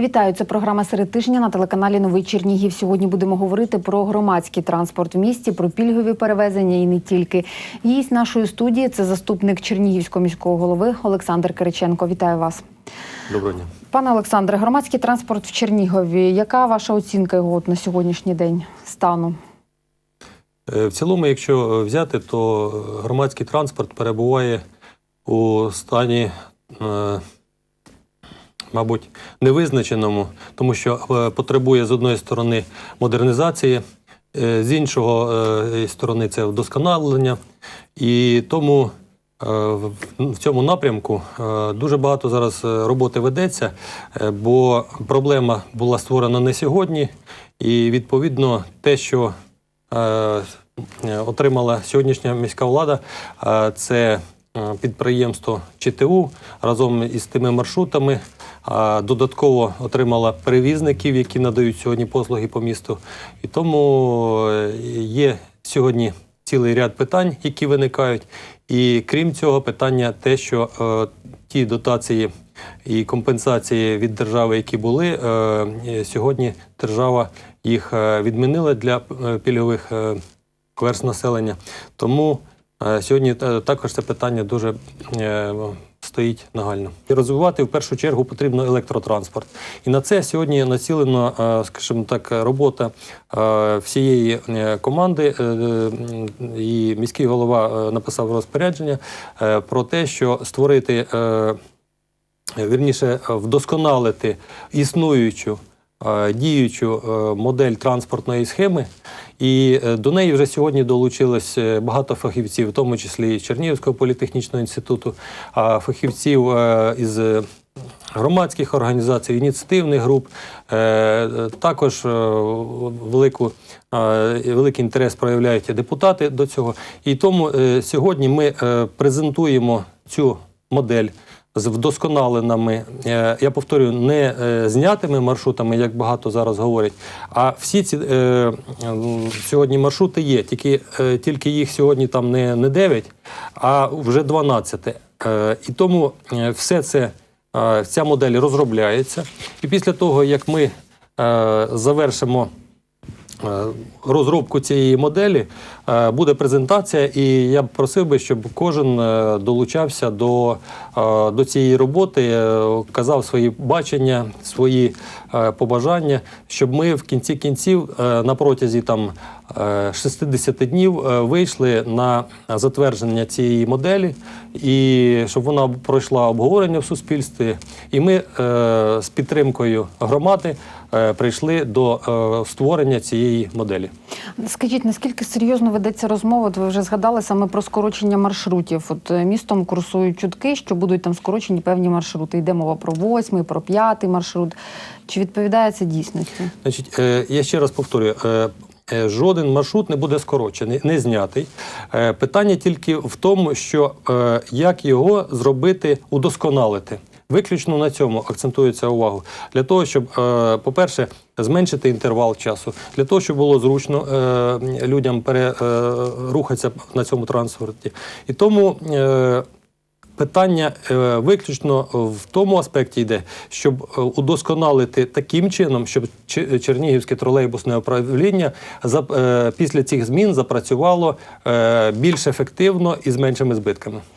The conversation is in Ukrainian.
Вітаю, це програма серед тижня на телеканалі Новий Чернігів. Сьогодні будемо говорити про громадський транспорт в місті, про пільгові перевезення і не тільки. Гість нашої студії це заступник Чернігівського міського голови Олександр Кириченко. Вітаю вас. Доброго дня. Пане Олександре, громадський транспорт в Чернігові. Яка ваша оцінка його от на сьогоднішній день стану? Е, В цілому, якщо взяти, то громадський транспорт перебуває у стані, е, мабуть, невизначеному, тому що е, потребує з одної сторони модернізації, е, з іншого е, сторони це вдосконалення. І тому в- цьому напрямку дуже багато зараз роботи ведеться, бо проблема була створена не сьогодні, і відповідно те, що отримала сьогоднішня міська влада, це підприємство ЧТУ разом із тими маршрутами. Додатково отримала перевізників, які надають сьогодні послуги по місту. І тому е, є сьогодні цілий ряд питань, які виникають. І крім цього, питання те, що е, ті дотації і компенсації від держави, які були, е, е, сьогодні держава їх е, відмінила для е, пільгових е, верст населення. Тому е, сьогодні е, також це питання дуже е, стоїть нагально. І розвивати в першу чергу потрібно електротранспорт. І на це сьогодні націлена, е, скажімо так, робота е, всієї е, команди. Е, І міський голова е, написав розпорядження е, про те, що створити. е, Вірніше, вдосконалити існуючу е, діючу е, модель транспортної схеми, і е, до неї вже сьогодні долучилось е, багато фахівців, в тому числі Чернігівського політехнічного інституту, а фахівців е, із е, громадських організацій, ініціативних груп. Е, е, Також е, велику, е, великий інтерес проявляють депутати до цього. І тому е, сьогодні ми е, презентуємо цю модель з вдосконаленими, е, я повторюю, не е, знятими маршрутами, як багато зараз говорять, а всі ці е, сьогодні маршрути є, тільки, тільки їх сьогодні там не, не 9, а вже 12. Е, І тому все це, ця модель розробляється. І після того, як ми завершимо розробку цієї моделі, е, буде презентація, і я б просив би, щоб кожен е, долучався до, е, до цієї роботи, е, казав свої бачення, свої е, побажання, щоб ми в кінці кінців е, на протязі там е, 60 днів е, вийшли на затвердження цієї моделі, і щоб вона пройшла обговорення в суспільстві. І ми е, з підтримкою громади е, прийшли до створення цієї моделі. Скажіть, наскільки серйозно ведеться розмова? От ви вже згадали саме про скорочення маршрутів. От містом курсують чутки, що будуть там скорочені певні маршрути. Йде мова про восьмий, про п'ятий маршрут. Чи відповідає це дійсності? Значить, я ще раз повторюю. Е, Жоден маршрут не буде скорочений, не знятий. Е, Питання тільки в тому, що е, як його зробити, удосконалити. Виключно на цьому акцентується увагу. Для того, щоб, по-перше, зменшити інтервал часу, для того, щоб було зручно людям перерухатися на цьому транспорті. І тому. Питання е, виключно в тому аспекті йде, щоб е, удосконалити таким чином, щоб Чернігівське тролейбусне управління е, після цих змін запрацювало більш ефективно і з меншими збитками.